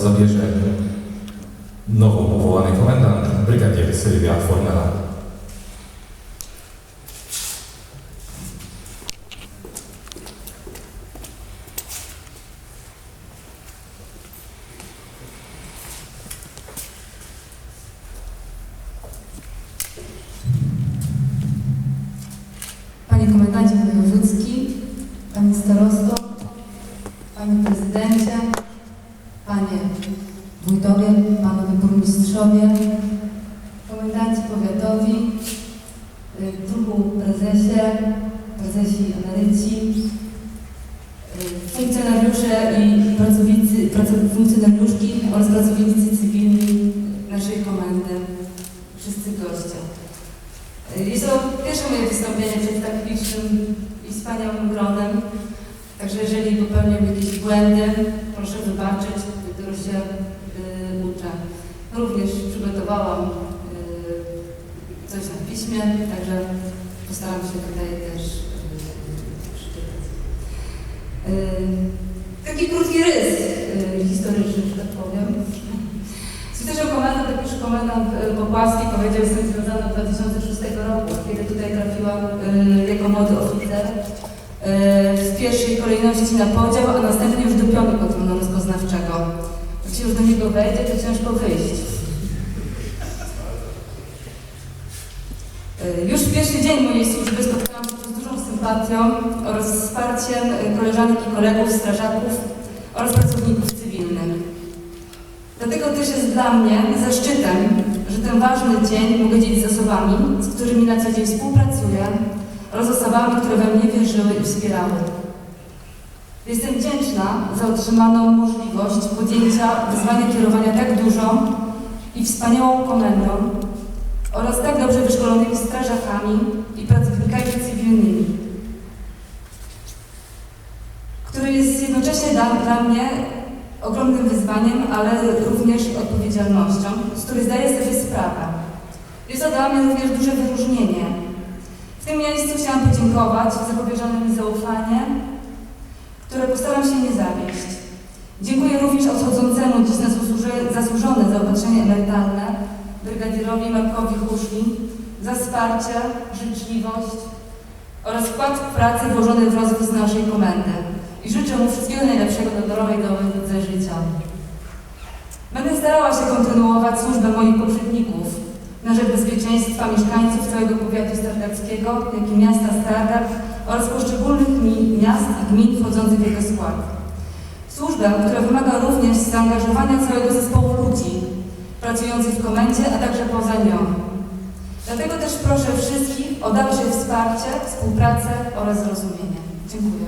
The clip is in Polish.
zabierze nowo powołany komendant, brygadier Sylwia Fornera. Panie Komendancie Wojewódzki, Panie Starosto, Panie Prezydencie, Panie Wójtowie, Panowie Burmistrzowie, Komendanci Powiatowi, y, Druhu Prezesie, Prezesi Emeryci, y, funkcjonariusze i pracownicy, pracow- funkcjonariuszki oraz pracownicy cywilni naszej komendy, wszyscy goście. Jest to pierwsze moje wystąpienie przed tak licznym i wspaniałym gronem. Także jeżeli popełniam jakieś błędy, proszę wybaczyć, dopiero się y. Również przygotowałam y, coś na piśmie, także postaram się tutaj też y, przeczytać. Y, taki krótki rys historyczny, że tak powiem. Sukcesją komendant, jak już komendant Popłaski powiedział, jestem związana od 2006 roku, kiedy tutaj trafiłam jako młody oficer. W pierwszej kolejności na podział, a następnie już do. Się już do niego wejdzie, to ciężko wyjść. E, Już w pierwszy dzień mojej służby spotkałam się z dużą sympatią oraz wsparciem koleżanek i kolegów, strażaków oraz pracowników cywilnych. Dlatego też jest dla mnie zaszczytem, że ten ważny dzień mogę dzielić z osobami, z którymi na co dzień współpracuję oraz osobami, które we mnie wierzyły i wspierały. Jestem wdzięczna za otrzymaną możliwość podjęcia wyzwania kierowania tak dużą i wspaniałą komendą oraz tak dobrze wyszkolonymi strażakami i pracownikami cywilnymi, który jest jednocześnie dla, dla mnie ogromnym wyzwaniem, ale również odpowiedzialnością, z której zdaję sobie sprawę. Jest to dla mnie również duże wyróżnienie. W tym miejscu chciałam podziękować za powierzone mi zaufanie, które postaram się nie zawieść. Dziękuję również odchodzącemu dziś na zasłużone zaopatrzenie emerytalne brygadirowi Markowi Huszli za wsparcie, życzliwość oraz wkład w pracę włożony w rozwój naszej komendy i życzę mu wszystkiego najlepszego do zdrowej do życia. Będę starała się kontynuować służbę moich poprzedników na rzecz bezpieczeństwa mieszkańców całego powiatu stargardzkiego, jak i miasta Stargard oraz poszczególnych mi- miast i gmin wchodzących w jego skład. Służbę, która wymaga również zaangażowania całego zespołu ludzi pracujących w komendzie, a także poza nią. Dlatego też proszę wszystkich o dalsze wsparcie, współpracę oraz zrozumienie. Dziękuję.